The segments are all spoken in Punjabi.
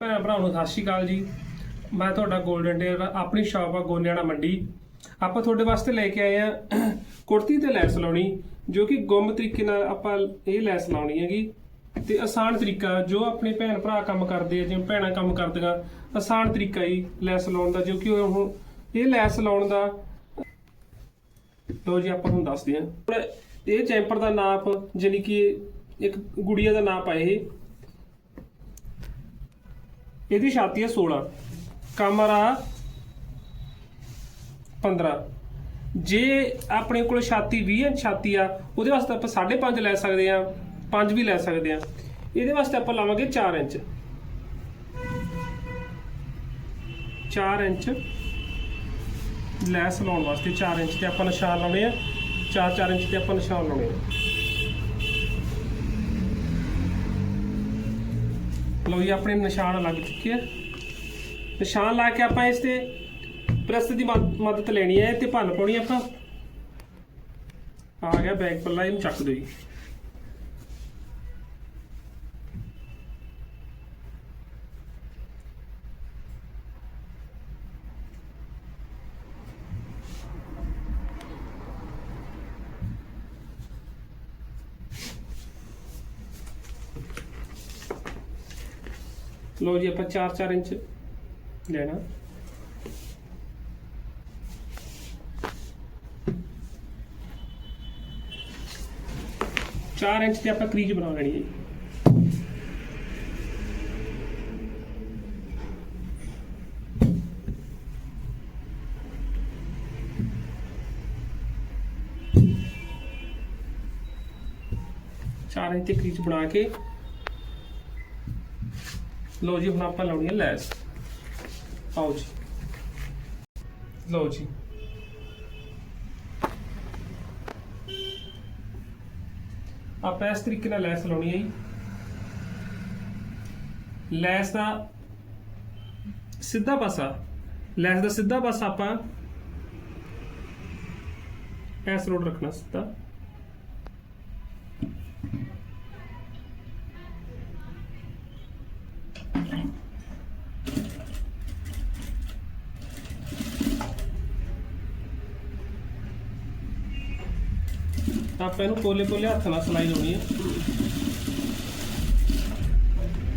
ਭੈਣ ਭਰਾਵਾਂ ਨੂੰ ਸਤਿ ਸ਼੍ਰੀ ਅਕਾਲ ਜੀ। ਮੈਂ ਤੁਹਾਡਾ 골ਡਨ ਟੇਲਰ ਆਪਣੀ ਸ਼ਾਪ ਆ ਗੋਨਿਆਣਾ ਮੰਡੀ। ਆਪਾਂ ਤੁਹਾਡੇ ਵਾਸਤੇ ਲੈ ਕੇ ਆਏ ਆ ਕੁੜਤੀ ਤੇ ਲੈਸ ਲਾਉਣੀ, ਜੋ ਕਿ ਗੁੰਮ ਤਰੀਕੇ ਨਾਲ ਆਪਾਂ ਇਹ ਲੈਸ ਲਾਉਣੀ ਹੈਗੀ। ਤੇ ਆਸਾਨ ਤਰੀਕਾ, ਜੋ ਆਪਣੇ ਭੈਣ ਭਰਾ ਕੰਮ ਕਰਦੇ ਆ, ਜਿਵੇਂ ਭੈਣਾਂ ਕੰਮ ਕਰਦੀਆਂ, ਆਸਾਨ ਤਰੀਕਾ ਹੀ ਲੈਸ ਲਾਉਣ ਦਾ, ਜੋ ਕਿ ਉਹ ਇਹ ਲੈਸ ਲਾਉਣ ਦਾ। ਲੋ ਜੀ, ਆਪਾਂ ਤੁਹਾਨੂੰ ਦੱਸਦੇ ਹਾਂ। ਇਹ ਚੈਂਪਰ ਦਾ ਨਾਪ ਜਾਨੀ ਕਿ ਇੱਕ ਗੁੜੀਆ ਦਾ ਨਾਪ ਆ ਇਹ। ਇਹਦੀ ਛਾਤੀ ਹੈ 16 ਕਮਰਾ 15 ਜੇ ਆਪਣੇ ਕੋਲ ਛਾਤੀ 20 ਇੰਚ ਛਾਤੀ ਆ, ਉਹਦੇ ਵਾਸਤੇ ਆਪਾਂ 5.5 ਲੈ ਸਕਦੇ ਆ 5 ਵੀ ਲੈ ਸਕਦੇ ਆ ਇਹਦੇ ਵਾਸਤੇ ਆਪਾਂ ਲਾਵਾਂਗੇ 4 ਇੰਚ। 4 ਇੰਚ ਲੈਸ ਲਾਉਣ ਵਾਸਤੇ 4 ਇੰਚ ਤੇ ਆਪਾਂ ਨਿਸ਼ਾਨ ਲਾਉਣੇ ਆ। 4-4 ਇੰਚ ਤੇ ਆਪਾਂ ਨਿਸ਼ਾਨ ਲਾਉਣੇ ਆ। ਲਓ ਜੀ, ਆਪਣੇ ਨਿਸ਼ਾਨ ਲੱਗ ਚੁੱਕੇ ਆ। ਨਿਸ਼ਾਨ ਲਾ ਕੇ ਆਪਾਂ ਇਸ ਤੇ ਪ੍ਰੈਸ ਦੀ ਮਦ- ਮਦਦ ਲੈਣੀ ਹੈ ਤੇ ਭੰਨ ਪਾਉਣੀ ਆਪਾਂ। ਆ ਗਿਆ ਬੈਕ ਪੱਲਾ, ਇਹਨੂੰ ਚੱਕ ਦਿਓ ਜੀ। ਲਓ ਜੀ, ਆਪਾਂ 4-4 ਇੰਚ ਲੈਣਾ ਚਾਰ ਇੰਚ ਤੇ ਆਪਾਂ ਕਰੀਜ ਬਣਾ ਲੈਣੀ ਹੈ ਜੀ। ਚਾਰ ਇੰਚ ਤੇ ਕਰੀਜ ਬਣਾ ਕੇ ਲਓ ਜੀ, ਹੁਣ ਆਪਾਂ ਲਾਉਣੀ ਹੈ ਲੈਸ। ਆਓ ਜੀ। ਲਓ ਜੀ। ਆਪਾਂ ਇਸ ਤਰੀਕੇ ਨਾਲ ਲੈਸ ਲਾਉਣੀ ਹੈ ਜੀ। ਲੈਸ ਦਾ ਸਿੱਧਾ ਪਾਸਾ, ਲੈਸ ਦਾ ਸਿੱਧਾ ਪਾਸਾ ਆਪਾਂ ਐਸ ਰੋਡ ਰੱਖਣਾ ਸਿੱਧਾ। ਤਾਂ ਆਪਾਂ ਇਹਨੂੰ ਪੋਲੇ ਪੋਲੇ ਹੱਥ ਨਾਲ ਸਲਾਈ ਲਾਉਣੀ ਹੈ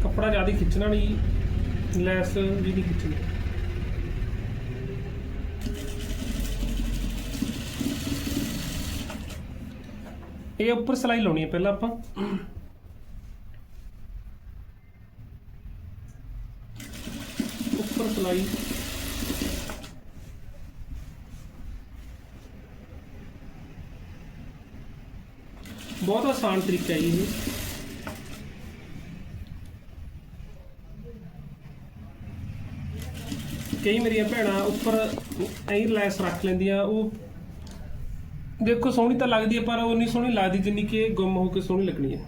ਕੱਪੜਾ ਜ਼ਿਆਦਾ ਖਿੱਚਣਾ ਨਹੀਂ, ਲੈਸ ਵੀ ਨਹੀਂ ਖਿੱਚਣੀ। ਇਹ ਉੱਪਰ ਸਲਾਈ ਲਾਉਣੀ ਹੈ ਪਹਿਲਾਂ ਆਪਾਂ। ਉੱਪਰ ਸਲਾਈ। ਬਹੁਤ ਆਸਾਨ ਤਰੀਕਾ ਹੈ ਇਹ। ਕਈ ਮੇਰੀਆਂ ਭੈਣਾਂ ਉੱਪਰ ਐਂ ਲੈਸ ਰੱਖ ਲੈਂਦੀਆਂ, ਉਹ ਦੇਖੋ ਸੋਹਣੀ ਤਾਂ ਲੱਗਦੀ ਹੈ, ਪਰ ਉਹ ਨਹੀਂ ਸੋਹਣੀ ਲੱਗਦੀ ਜਿੰਨੀ ਕਿ ਗੁੰਮ ਹੋ ਕੇ ਸੋਹਣੀ ਲੱਗਣੀ ਹੈ।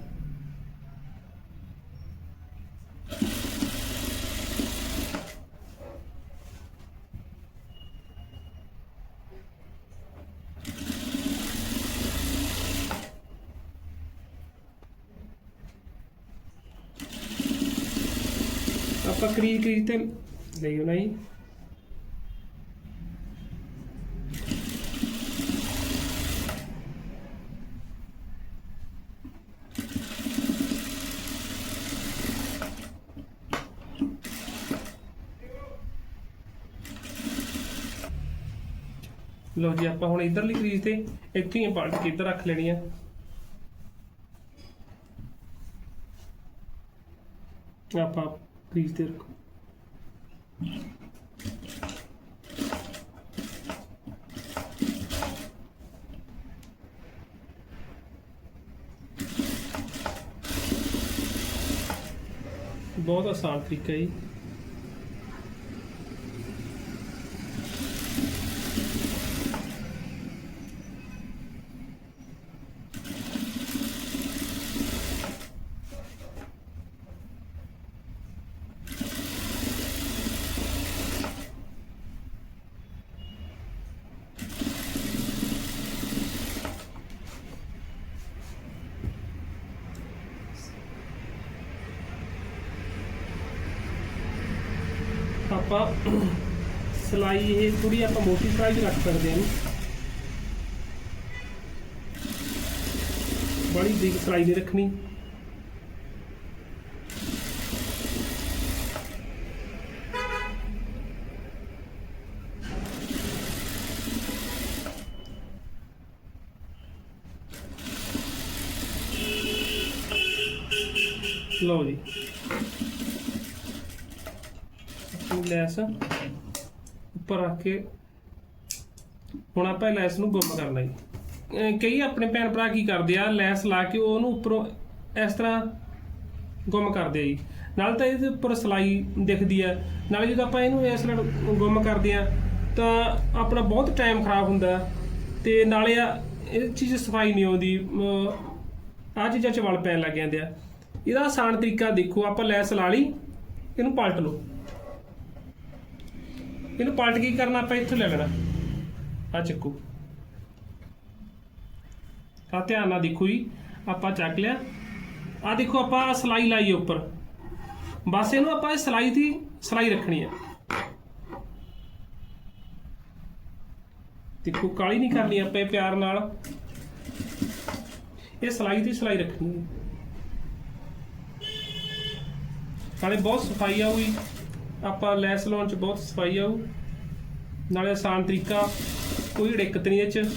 ਆਪਾਂ ਕਰੀਜ ਕਰੀਜ ਤੇ ਲਈ ਹੋਣਾ ਜੀ ਲੋ ਜੀ, ਆਪਾਂ ਹੁਣ ਇਧਰਲੀ ਕਰੀਜ ਤੇ ਇੱਥੇ ਹੀ ਪਲਟ ਕੇ ਇੱਧਰ ਰੱਖ ਲੈਣੀ ਆ। ਆਪਾਂ ਕਰੀਜ ਤੇ ਰੱਖੋ ਬਹੁਤ ਆਸਾਨ ਤਰੀਕਾ ਜੀ। ਆਪਾਂ ਸਲਾਈ ਇਹ ਥੋੜੀ ਆਪਾਂ ਮੋਟੀ ਸਲਾਈ ਵੀ ਰੱਖ ਸਕਦੇ ਹਾਂ ਬੜੀ ਬਰੀਕ ਸਲਾਈ ਨਹੀਂ ਰੱਖਣੀ। ਲਓ ਜੀ। ਆਪਣੀ ਲੈਸ ਉੱਪਰ ਰੱਖ ਕੇ। ਹੁਣ ਆਪਾਂ ਇਹ ਲੈਸ ਨੂੰ ਗੁੰਮ ਕਰਨਾ ਜੀ। ਕਈ ਆਪਣੇ ਭੈਣ ਭਰਾ ਕੀ ਕਰਦੇ ਆ, ਲੈਸ ਲਾ ਕੇ ਉਹਨੂੰ ਉੱਪਰੋਂ ਇਸ ਤਰ੍ਹਾਂ ਗੁੰਮ ਕਰਦੇ ਆ ਜੀ। ਨਾਲ ਤਾਂ ਇਹਦੇ ਉੱਪਰ ਸਲਾਈ ਦਿਖਦੀ ਆ। ਨਾਲੇ ਜਦੋਂ ਆਪਾਂ ਇਹਨੂੰ ਇਸ ਤਰ੍ਹਾਂ ਗੁੰਮ ਕਰਦੇ ਆ, ਤਾਂ ਆਪਣਾ ਬਹੁਤ ਟਾਈਮ ਖਰਾਬ ਹੁੰਦਾ ਤੇ ਨਾਲੇ ਆ, ਇਹ ਚੀਜ਼ ਸਫ਼ਾਈ ਨਹੀਂ ਆਉਂਦੀ। ਆ ਚੀਜ਼ਾਂ ਚ ਵਲ ਪੈਣ ਲੱਗ ਜਾਂਦੇ ਆ। ਇਹਦਾ ਆਸਾਨ ਤਰੀਕਾ ਦੇਖੋ, ਆਪਾਂ ਲੈਸ ਲਾ ਲਈ, ਇਹਨੂੰ ਪਲਟ ਲਓ। ਇਹਨੂੰ ਪਲਟ ਕੀ ਕਰਨਾ ਆਪਾਂ ਇੱਥੋਂ ਲੈ ਲੈਣਾ। ਆ ਚੱਕੋ। ਆ ਧਿਆਨ ਨਾਲ ਦੇਖੋ ਜੀ, ਆਪਾਂ ਚੱਕ ਲਿਆ। ਆ ਦੇਖੋ ਆਪਾਂ ਆਹ ਸਲਾਈ ਲਾਈ ਉੱਪਰ। ਬਸ ਇਹਨੂੰ ਆਪਾਂ ਇਹ ਸਲਾਈ ਦੀ ਸਲਾਈ ਰੱਖਣੀ ਆ ਦੇਖੋ, ਕਾਲੀ ਨਹੀਂ ਕਰਨੀ ਆਪਾਂ ਪਿਆਰ ਨਾਲ। ਇਹ ਸਲਾਈ ਦੀ ਸਲਾਈ ਰੱਖਣੀ ਹੈ। ਨਾਲੇ ਬਹੁਤ ਸਫ਼ਾਈ ਆਊਗੀ ਆਪਾਂ ਲੈਸ ਲਾਉਣ ਚ ਬਹੁਤ ਸਫ਼ਾਈ ਆਊ ਨਾਲੇ ਆਸਾਨ ਤਰੀਕਾ, ਕੋਈ ਦਿੱਕਤ ਨਹੀਂ ਇਹ ਚ।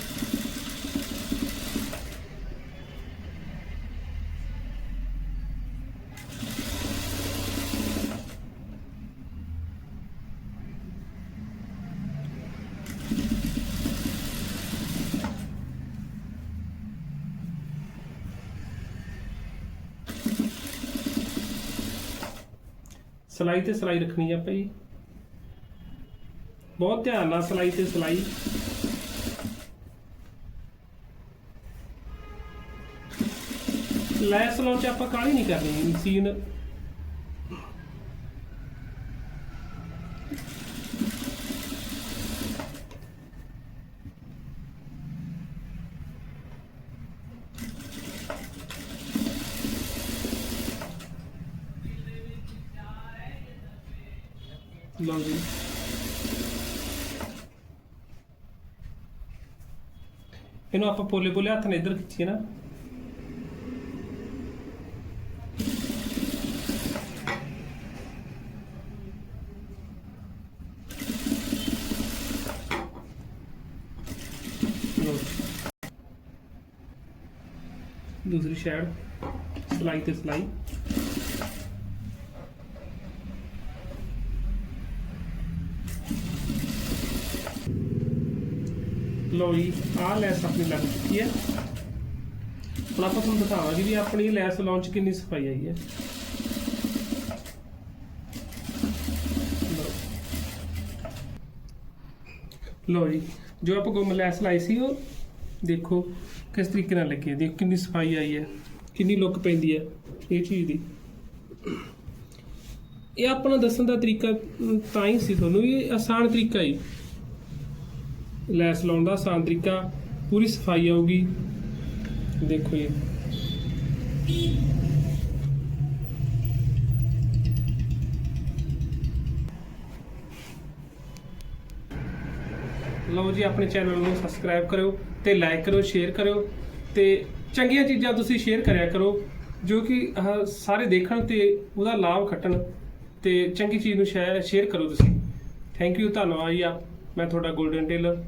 ਸਲਾਈ ਤੇ ਸਲਾਈ ਰੱਖਣੀ ਆ ਭਾਈ ਬਹੁਤ ਧਿਆਨ ਨਾਲ ਸਲਾਈ ਤੇ ਸਲਾਈ। ਲੈਸ ਲਾਉਣ ਚ ਆਪਾਂ ਕਾਹਲੀ ਨਹੀਂ ਕਰਨੀ, ਮਸ਼ੀਨ ਲਓ ਜੀ। ਇਹਨੂੰ ਆਪਾਂ ਪੋਲੇ ਪੋਲੇ ਹੱਥ ਨਾਲ ਇੱਧਰ ਖਿੱਚੀਏ ਨਾ। ਲਓ ਜੀ। ਦੂਸਰੀ ਸਾਈਡ ਸਲਾਈ। ਲਓ ਜੀ, ਆਹ ਲੈਸ ਆਪਣੀ ਲੱਗ ਚੁੱਕੀ ਹੈ। ਹੁਣ ਆਪਾਂ ਤੁਹਾਨੂੰ ਦਿਖਾਵਾਂਗੇ ਵੀ ਆਪਣੀ ਲੈਸ ਲਾਉਂਚ ਕਿੰਨੀ ਸਫ਼ਾਈ ਆਈ ਹੈ। ਲਓ। ਜੀ, ਜੋ ਆਪਾਂ ਗੁੰਮ ਲੈਸ ਲਾਈ ਸੀ, ਉਹ ਦੇਖੋ ਕਿਸ ਤਰੀਕੇ ਨਾਲ ਲੱਗੀ ਹੈ। ਦੇਖੋ ਕਿੰਨੀ ਸਫ਼ਾਈ ਆਈ ਹੈ, ਕਿੰਨੀ ਲੁੱਕ ਪੈਂਦੀ ਹੈ ਇਹ ਚੀਜ਼ ਦੀ। ਇਹ ਆਪਣਾ ਦੱਸਣ ਦਾ ਤਰੀਕਾ ਤਾਂ ਹੀ ਸੀ ਤੁਹਾਨੂੰ ਇਹ ਆਸਾਨ ਤਰੀਕਾ ਹੀ। ਲੈਸ ਲਾਉਣ ਦਾ ਆਸਾਨ ਤਰੀਕਾ ਪੂਰੀ ਸਫ਼ਾਈ ਆਊਗੀ। ਦੇਖੋ ਇਹ ਲਓ ਜੀ, ਆਪਣੇ ਚੈਨਲ ਨੂੰ ਸਬਸਕ੍ਰਾਈਬ ਕਰਿਓ ਤੇ ਲਾਈਕ ਕਰਿਓ, ਸ਼ੇਅਰ ਕਰਿਓ ਤੇ ਚੰਗੀਆਂ ਚੀਜ਼ਾਂ ਤੁਸੀਂ ਸ਼ੇਅਰ ਕਰਿਆ ਕਰੋ, ਜੋ ਕਿ ਸਾਰੇ ਦੇਖਣ ਤੇ ਉਹਦਾ ਲਾਭ ਖੱਟਣ ਤੇ ਚੰਗੀ ਚੀਜ਼ ਨੂੰ ਸ਼ੇਅਰ ਸ਼ੇਅਰ ਕਰੋ ਤੁਸੀਂ। ਥੈਂਕ ਯੂ ਧੰਨਵਾਦ ਜੀ। ਆ ਮੈਂ ਤੁਹਾਡਾ 골ਡਨ ਟੇਲਰ